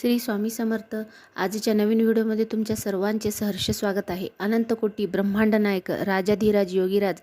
श्री स्वामी समर्थ. आजच्या नवीन व्हिडिओमध्ये तुमच्या सर्वांचे सहर्ष स्वागत आहे. अनंतकोटी ब्रह्मांड नायक राजाधिराज योगीराज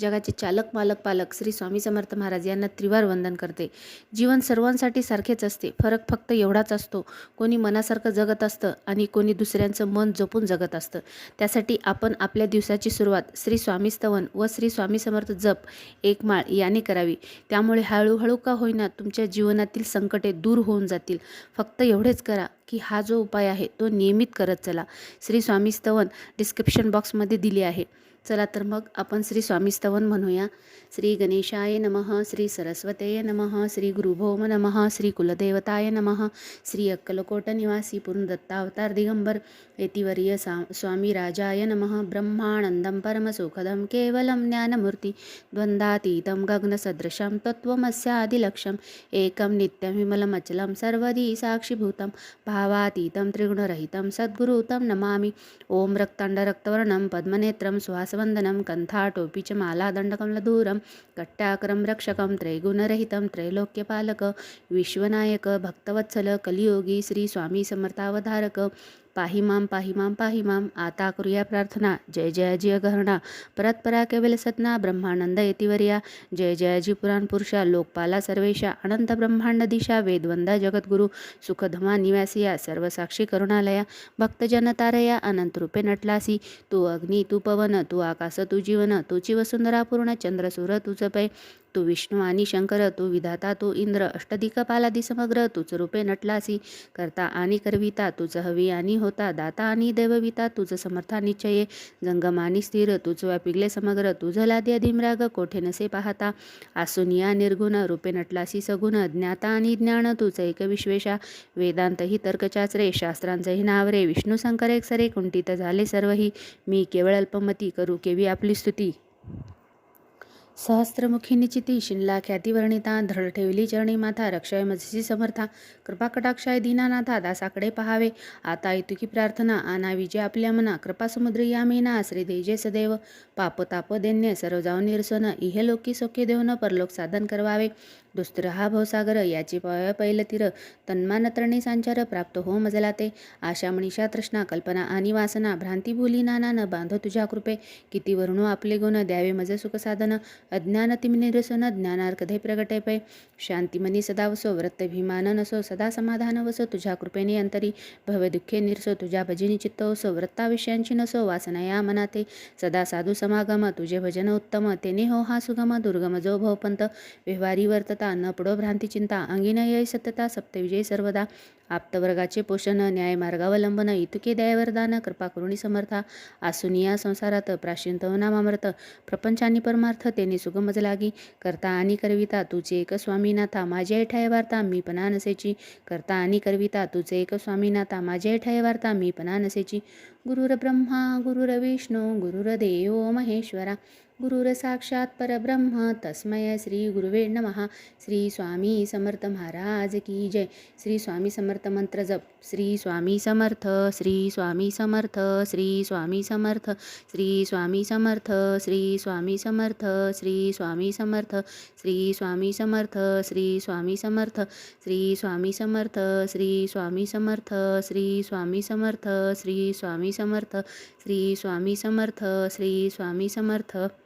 जगाचे चालक मालक पालक श्री स्वामी समर्थ महाराज यांना त्रिवार वंदन करते. जीवन सर्वांसाठी सारखेच असते. फरक फक्त एवढाच असतो. कोणी मनासारखं जगत असतं आणि कोणी दुसऱ्यांचं मन जपून जगत असतं. त्यासाठी आपण आपल्या दिवसाची सुरुवात श्री स्वामी स्तवन व श्री स्वामी समर्थ जप एकमाळ याने करावी. त्यामुळे हळूहळू का होईना तुमच्या जीवनातील संकटे दूर होऊन जातील. फक्त एवढेच करा की हा जो उपाय आहे तो नियमित करत चला. श्री स्वामी स्तवन डिस्क्रिप्शन बॉक्समध्ये दिले आहे. चला तर मग आपण श्री स्वामी स्तवन म्हणूया. श्री गणेशाय नमः श्री सरस्वतेय नमः श्री गुरुभौम नमः श्री कुलदेवताय नमः श्री अक्कलकोट निवासी दत्तावतार दिगंबर यतिवर्य सा स्वामी राजाय नमः ब्रह्मानन्दं परमसुखदं केवलं ज्ञानमूर्ति द्वन्द्वातीतं गगनसदृशं तत्त्वमस्यादिलक्ष्यम् एकं नित्यं विमलमचलं सर्वदी साक्षीभूतं भावातीतं त्रिगुणरहितं सद्गुरुतं नमामि ॐ रक्ताण्डरक्तवर्णं पद्मनेत्रं सुहासवन्दनं कण्ठाटोपी च मालादण्डकमलदूरं कट्टाकरं रक्षकं त्रैगुणरहितं त्रैलोक्यपालक विश्वनायक भक्तवत्सल कलियोगी श्री स्वामी समर्थावधारक पाहिमाम पाहिमाम पाहिमाम आता करूया प्रार्थना. जय जयाजी गहरणा. परतपरा केवल सतना ब्रह्मानंद येतिवर्या. जय जयाजी पुराण पुरुषा लोकपाला सर्वेशा. अनंत ब्रह्मांड दिशा वेदवंदा जगद्गुरु. सुखधमा निवासिया सर्वसाक्षी करुणालया. भक्तजन तारया अनंत रूपे नटलासी. तू अग्नी तू पवन तू आकाश तू जीवन. तुची वसुंधरा पूर्ण चंद्रसूर तुझ पै तू विष्णू आणि शंकर तू विधाता तू इंद्र अष्टदिकपालादी समग्र तूच रूपे नटलासी करता आणि करविता तुझ हवी आणि होता दाता आणि देवविता तुझ समर्था निश्चये जंगम आणि स्थिर तुझ व्यापिगले समग्र तुझ लादी अधिमराग कोठे नसे पाहता आसुनिया निर्गुण रूपे नटलासी सगुण ज्ञाता आणि ज्ञान तुझ एक विश्वेशा वेदांत ही तर्कचाचरे शास्त्रांचही नावरे विष्णू शंकर एक सरे कुंठित झाले सर्वही मी केवळ अल्पमती करू केवी आपली स्तुती. सहस्त्रमुखी निचिती शिनला ख्यातीवर्णिता धड ठेवली चरणी माथा रक्षय मजसी समर्था. कृपा कटाक्षाय दीनानाथा दासाकडे पहावे. आता ऐतुकी प्रार्थना आना विजय आपल्या मना. कृपा समुद्र या मेना श्री देजे सदैव. पाप ताप दैन्य सर्व जाऊन निरसन. इहे लोकी सोखे देऊन परलोक साधन करवावे. दुस्तर हा भवसागर याची पैलतीर तन्मानत्रणे तीर संचार प्राप्त हो मजला ते आशा मनीषा तृष्णा कल्पना आणि वासना भ्रांती भूली नाना न बांध तुझ्या कृपे. किती वर्णो आपले गुण द्यावे मज सुखसाधन अज्ञान निरसन ज्ञानार्कधे प्रगटे पै. शांतिमनी सदा वसो व्रत भीमान नसो सदा समाधान वसो तुझ्या कृपेने अंतरी. भव दुःखे निरसो तुझ्या भजनी चित्त असो वृत्ताविषयांची नसो वासना या मनाते. सदा साधू समागम तुझे भजन उत्तम तेने हो हा सुगम दुर्गम जो भवपंत. व्यवहारी वर्तता भ्रांती चिंता अंगिन येई सत्यता सप्तविजय सर्वदा आप्तवर्गाचे पोषण न्यायमार्गावलंबन इतुके दयावरदान कृपा करुणी समर्था आसुनिया संसारात प्राशिंत नामामृत प्रपंचानी परमार्थ तेने सुगमज लागी करता आणि करविता तुझे एक स्वामीनाथा माझे ऐठाय वार्ता मी पणा नसेची करता आणि करविता तुझे एक स्वामीनाथा माझे ऐठाय वार्ता मी पणा नसेची गुरुर ब्रह्मा गुरुर विष्णू महेश्वरा गुरुर साक्षात परब्रह्म तस्मय श्री गुरुवे नमः श्री स्वामी समर्थ महाराज की जय श्री स्वामी समर्थ मंत्र जप श्री स्वामी समर्थ श्री स्वामी समर्थ श्री स्वामी समर्थ श्री स्वामी समर्थ श्री स्वामी समर्थ श्री स्वामी समर्थ श्री स्वामी समर्थ श्री स्वामी समर्थ श्री स्वामी समर्थ श्री स्वामी समर्थ श्री स्वामी समर्थ श्री स्वामी समर्थ श्री स्वामी समर्थ श्री स्वामी समर्थ